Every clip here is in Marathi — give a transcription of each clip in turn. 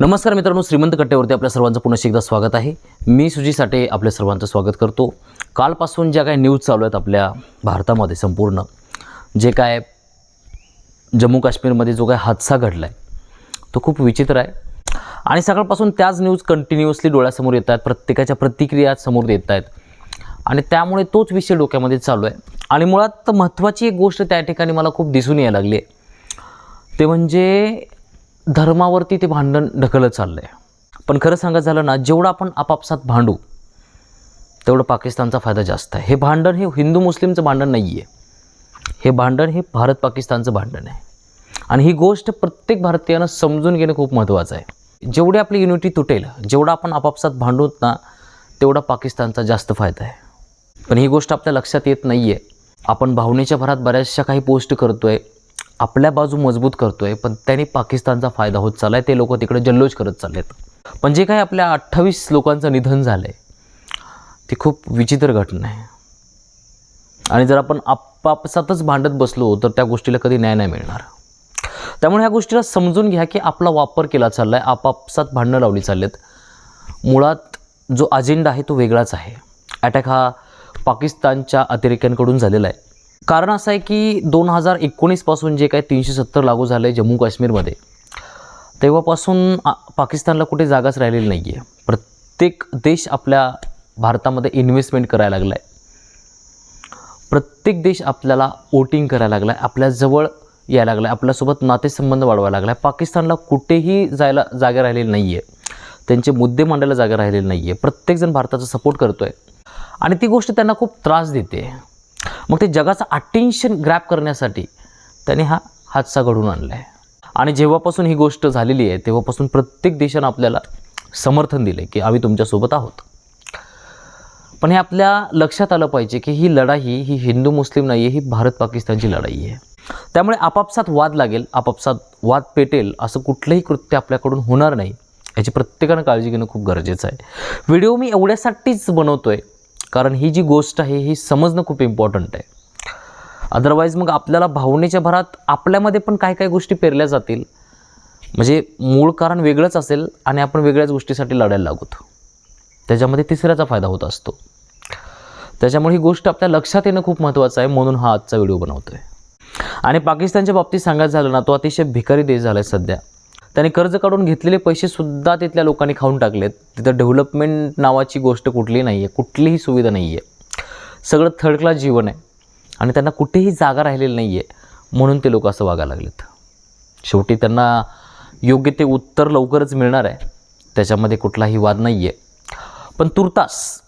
नमस्कार मित्रांनो श्रीमंत कट्ट्यावरती आपल्या सर्वांचं पुन्हा एकदा स्वागत आहे. मी सुजी साठे आपल्या सर्वांचं स्वागत करतो. कालपासून ज्या काही न्यूज चालू आहेत आपल्या भारतामध्ये संपूर्ण जे काय जम्मू काश्मीरमध्ये जो काय हादसा घडला आहे तो खूप विचित्र आहे. आणि सकाळपासून त्याच न्यूज कंटिन्युअसली डोळ्यासमोर येत आहेत प्रत्येकाच्या प्रतिक्रिया समोर येत आहेत. आणि त्यामुळे तोच विषय डोक्यामध्ये चालू आहे. आणि मुळात महत्त्वाची एक गोष्ट त्या ठिकाणी मला खूप दिसून यायला लागली आहे. ते म्हणजे धर्मावरती ते भांडण ढकलत चाललं आहे पण खरं सांगत झालं ना जेवढं आपण आपापसात भांडू तेवढं पाकिस्तानचा फायदा जास्त आहे. हे भांडण हे हिंदू मुस्लिमचं भांडण नाही आहे हे भांडण हे भारत पाकिस्तानचं भांडण आहे. आणि ही गोष्ट प्रत्येक भारतीयानं समजून घेणं खूप महत्त्वाचं आहे. जेवढी आपली युनिटी तुटेल जेवढं आपण आपापसात भांडूत ना तेवढा पाकिस्तानचा जास्त फायदा आहे. पण ही गोष्ट आपल्या लक्षात येत नाही आहे आपण भावनेच्या भरात बऱ्याचशा काही पोस्ट करतो आहे आपल्या बाजू मजबूत करतो आहे पण त्याने पाकिस्तानचा फायदा होत चालला आहे ते लोक तिकडे जल्लोष करत चाललेत. पण जे काही आपल्या अठ्ठावीस लोकांचं निधन झालं आहे ती खूप विचित्र घटना आहे. आणि जर आपण आपापसातच भांडत बसलो तर त्या गोष्टीला कधी न्याय नाही मिळणार. त्यामुळे ह्या गोष्टीला समजून घ्या की आपला वापर केला चालला आहे आपापसात भांडणं लावली चाललेत. मुळात जो अजेंडा आहे तो वेगळाच आहे. अटॅक हा पाकिस्तानच्या अतिरेक्यांकडून झालेला आहे. कारण असं आहे की दोन हजार एकोणीसपासून जे काही तीनशे सत्तर लागू झालं आहे जम्मू काश्मीरमध्ये तेव्हापासून पाकिस्तानला कुठे जागाच राहिलेली नाही आहे प्रत्येक देश आपल्या भारतामध्ये इन्व्हेस्टमेंट करायला लागला आहे प्रत्येक देश आपल्याला वोटिंग करायला लागला आहे आपल्याजवळ यायला लागला आहे आपल्यासोबत नातेसंबंध वाढवायला लागला आहे पाकिस्तानला कुठेही जायला जागा राहिलेली नाही आहे त्यांचे मुद्दे मांडायला जागा राहिलेली नाही आहे प्रत्येकजण भारताचा सपोर्ट करतो आहे आणि ती गोष्ट त्यांना खूप त्रास देते. मग ते जगाचं अटेन्शन ग्रॅप करण्यासाठी त्याने हा हादसा घडवून आणला आहे आणि जेव्हापासून ही गोष्ट झालेली आहे तेव्हापासून प्रत्येक देशानं आपल्याला समर्थन दिलं की आम्ही तुमच्यासोबत आहोत. पण हे आपल्या लक्षात आलं पाहिजे की ही लढाई ही हिंदू मुस्लिम नाही आहे ही भारत पाकिस्तानची लढाई आहे. त्यामुळे आपापसात वाद लागेल आपापसात वाद पेटेल असं कुठलंही कृत्य आपल्याकडून होणार नाही याची प्रत्येकानं काळजी घेणं खूप गरजेचं आहे. व्हिडिओ मी एवढ्यासाठीच बनवतो आहे कारण ही जी गोष्ट आहे ही समजणं खूप इम्पॉर्टंट आहे. अदरवाईज मग आपल्याला भावनेच्या भरात आपल्यामध्ये पण काय काय गोष्टी पेरल्या जातील. म्हणजे मूळ कारण वेगळंच असेल आणि आपण वेगळ्याच गोष्टीसाठी लढायला लागूत त्याच्यामध्ये तिसऱ्याचा फायदा होत असतो. त्याच्यामुळे ही गोष्ट आपल्या लक्षात येणं खूप महत्त्वाचं आहे म्हणून हा आजचा व्हिडिओ बनवतो आहे आणि पाकिस्तानच्या बाबतीत सांगायचं झालं ना तो अतिशय भिकारी देश झाला आहे सध्या. त्याने कर्ज काढून घेतलेले पैसेसुद्धा तिथल्या लोकांनी खाऊन टाकलेत. तिथं डेव्हलपमेंट नावाची गोष्ट कुठलीही नाही आहे कुठलीही सुविधा नाही आहे सगळं थर्ड क्लास जीवन आहे. आणि त्यांना कुठेही जागा राहिलेली नाही आहे म्हणून ते लोक असं वागायला लागलेत. शेवटी त्यांना योग्य ते उत्तर लवकरच मिळणार आहे. त्याच्यामध्ये कुठलाही वाद नाही आहे पण तुर्तास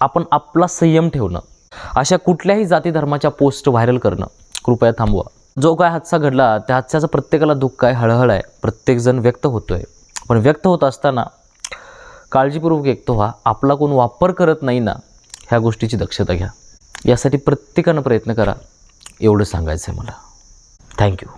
आपण आपला संयम ठेवणं अशा कुठल्याही जाती धर्माच्या पोस्ट व्हायरल करणं कृपया थांबवा. जो काय हादसा घडला त्या हादसाचं प्रत्येकाला दुःख आहे हळहळ आहे प्रत्येकजण व्यक्त होतो आहे पण व्यक्त होत असताना काळजीपूर्वक व्यक्त व्हा आपला कोण वापर करत नाही ना ह्या गोष्टीची दक्षता घ्या. यासाठी प्रत्येकानं प्रयत्न करा एवढं सांगायचं आहे मला थँक्यू